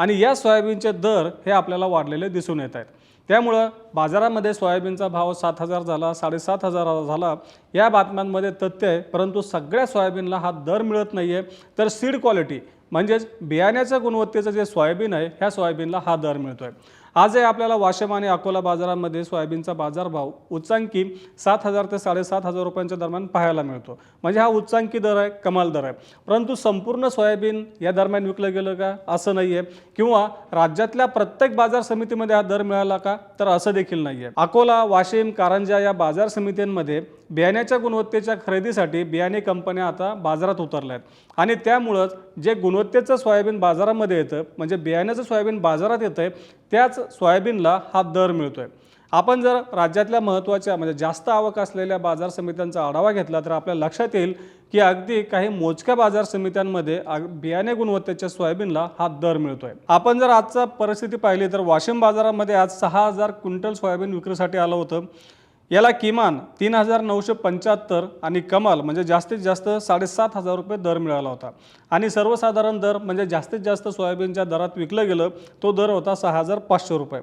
आणि या सोयाबीनचे दर हे आपल्याला वाढलेले दिसून येत आहेत. त्यामुळं बाजारामध्ये सोयाबीनचा भाव सात हजार झाला साडेसात हजार झाला या बातम्यांमध्ये तथ्य आहे परंतु सगळ्या सोयाबीनला हा दर मिळत नाही आहे तर सीड क्वालिटी म्हणजेच बियाण्याच्या गुणवत्तेचं जे सोयाबीन आहे ह्या सोयाबीनला हा दर मिळतो आहे आजही आपल्याला वाशिम आणि अकोला बाजारामध्ये सोयाबीनचा बाजारभाव उच्चांकी सात हजार ते साडेसात हजार रुपयांच्या दरम्यान पाहायला मिळतो. म्हणजे हा उच्चांकी दर आहे कमाल दर आहे. परंतु संपूर्ण सोयाबीन या दरम्यान विकलं गेलं का? असं नाही आहे किंवा राज्यातल्या प्रत्येक बाजार समितीमध्ये हा दर मिळाला का? तर असं देखील नाही आहे अकोला वाशिम कारंजा या बाजार समित्यांमध्ये बियाण्याच्या गुणवत्तेच्या खरेदीसाठी बियाणे कंपन्या आता बाजारात उतरल्या आहेत आणि त्यामुळंच जे गुणवत्तेचं सोयाबीन बाजारामध्ये येतं म्हणजे बियाण्याचं सोयाबीन बाजारात येतं आहे त्याच सोयाबीनला हा दर मिळतो आहे आपण जर राज्यातल्या महत्त्वाच्या म्हणजे जास्त आवक असलेल्या बाजार समित्यांचा आढावा घेतला तर आपल्या लक्षात येईल की अगदी काही मोजक्या बाजार समित्यांमध्ये अग- बियाणे गुणवत्तेच्या सोयाबीनला हा दर मिळतोय. आपण जर आजचा परिस्थिती पाहिली तर वाशिम बाजारामध्ये आज सहा हजार क्विंटल सोयाबीन विक्रीसाठी आलं होतं. याला किमान तीन हजार नऊशे पंच्याहत्तर आणि कमाल म्हणजे जास्तीत जास्त साडेसात हजार रुपये दर मिळाला होता. आणि सर्वसाधारण दर म्हणजे जास्तीत जास्त सोयाबीनच्या दरात विकलं गेलं तो दर होता सहा हजार पाचशे रुपये.